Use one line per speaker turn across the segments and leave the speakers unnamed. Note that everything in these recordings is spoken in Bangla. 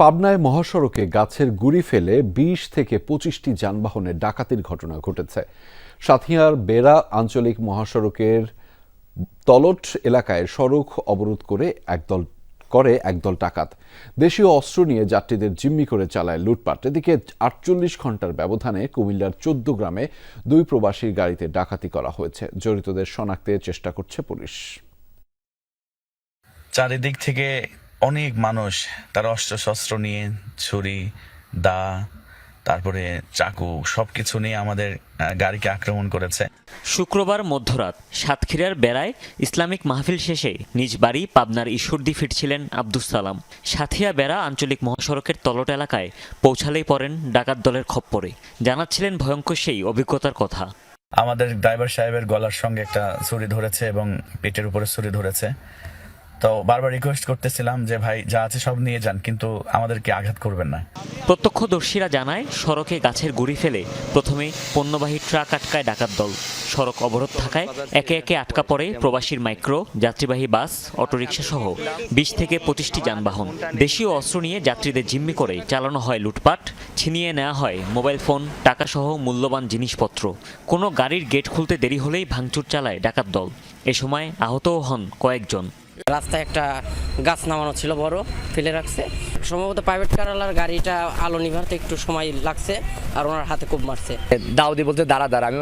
পাবনায় মহাসড়কে গাছের গুড়ি ফেলে বিশ থেকে পঁচিশটি যানবাহনের ডাকাতির ঘটনা ঘটেছে। সাথিয়ার বেড়া আঞ্চলিক মহাসড়কের তলট এলাকায় সড়ক অবরোধ করে একদল করে একদল ডাকাত। দেশীয় অস্ত্র নিয়ে যাত্রীদের জিম্মি করে চালায় লুটপাট। এদিকে আটচল্লিশ ঘণ্টার ব্যবধানে কুমিল্লার চোদ্দ গ্রামে দুই প্রবাসীর গাড়িতে ডাকাতি করা হয়েছে। জড়িতদের শনাক্তের চেষ্টা করছে পুলিশ।
চারিদিক থেকে অনেক মানুষ তারা অস্ত্র শস্ত্র নিয়ে ছুরি দা তারপরে চাকু সব কিছু নিয়ে আমাদের গাড়িকে আক্রমণ করেছে।
শুক্রবার মধ্যরাত সাতক্ষীরার বেড়ায় ইসলামিক মাহফিল শেষে নিজ বাড়ি পাবনার ঈশ্বরদী ফিরছিলেন আব্দুস সালাম। সাথিয়া বেড়া আঞ্চলিক মহাসড়কের তলট এলাকায় পৌঁছালেই পড়েন ডাকাত দলের খপ্পরে। জানাচ্ছিলেন ভয়ঙ্কর সেই অভিজ্ঞতার কথা।
আমাদের ড্রাইভার সাহেবের গলার সঙ্গে একটা ছুরি ধরেছে এবং পেটের উপরে ছুরি ধরেছে। তো বারবার রিকোয়েস্ট করতেছিলাম যে, ভাই, যা আছে সব নিয়ে যান, কিন্তু আমাদেরকে আঘাত করবেন না।
প্রত্যক্ষদর্শীরা জানায়, সড়কে গাছের গুড়ি ফেলে প্রথমে পণ্যবাহী ট্রাক আটকায় ডাকাত দল। সড়ক অবরোধ থাকায় একে একে আটকা পড়ে প্রবাসীর মাইক্রো, যাত্রীবাহী বাস, অটোরিকশা সহ বিশ থেকে পঁচিশটি যানবাহন। দেশীয় অস্ত্র নিয়ে যাত্রীদের জিম্মি করে চালানো হয় লুটপাট, ছিনিয়ে নেওয়া হয় মোবাইল ফোন, টাকাসহ মূল্যবান জিনিসপত্র। কোনো গাড়ির গেট খুলতে দেরি হলেই ভাঙচুর চালায় ডাকাত দল। এ সময় আহতও হন কয়েকজন।
রাস্তায় একটা গাছ নামানো ছিল বড় ফেলে রাখছে। সম্ভবত প্রাইভেট কারালার গাড়িটা আলো নিভাতে একটু সময় লাগছে আর ওনার হাতে খুব মারছে।
দাউদি বলতে দাঁড়া দাঁড়া আমি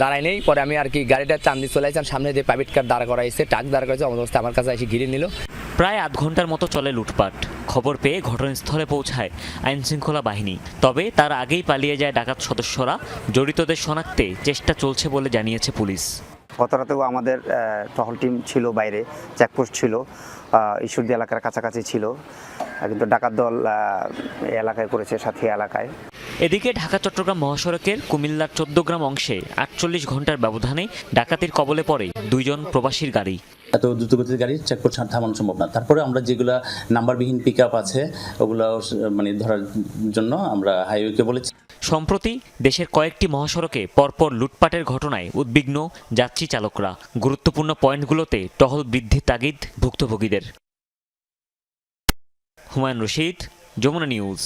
দাঁড়াই নেই। পরে আমি আর কি গাড়িটা চান দিয়ে চলে আসলাম সামনে দিয়ে প্রাইভেট কার দাঁড়া করাইছে ট্রাক দাঁড়া করাইছে আমার অবস্থা আমার কাছে এসে ঘিরে নিল।
প্রায় আধ ঘণ্টার মতো চলে লুটপাট। খবর পেয়ে ঘটনাস্থলে পৌঁছায় আইনশৃঙ্খলা বাহিনী। তবে তার আগেই পালিয়ে যায় ডাকাত সদস্যরা জড়িতদের শনাক্তে চেষ্টা চলছে বলে জানিয়েছে পুলিশ।
গত রাতেও আমাদের টহল টিম ছিল বাইরে, চেকপোস্ট ছিল ঈশ্বরদী এলাকার কাছাকাছি ছিল। কিন্তু ডাকাত দল এলাকায় করেছে সাথী এলাকায়।
এদিকে ঢাকা, চট্টগ্রাম মহাসড়কের কুমিল্লার চোদ্দ গ্রাম অংশে আটচল্লিশ ঘণ্টার ব্যবধানে ডাকাতির কবলে পড়ে দুইজন প্রবাসীর গাড়ি।
এত দ্রুতগতির গাড়ি চেকপোস্ট থামানো সম্ভব না। তারপরে আমরা যেগুলা নাম্বারবিহীন পিক আপ আছে ওগুলো মানে ধরার জন্য আমরা হাইওয়েকে বলেছি।
সম্প্রতি দেশের কয়েকটি মহাসড়কে পরপর লুটপাটের ঘটনায় উদ্বিগ্ন যাত্রী চালকরা। গুরুত্বপূর্ণ পয়েন্টগুলোতে টহল বৃদ্ধির তাগিদ ভুক্তভোগীদের। হুমায়ুন রশিদ, যমুনা নিউজ।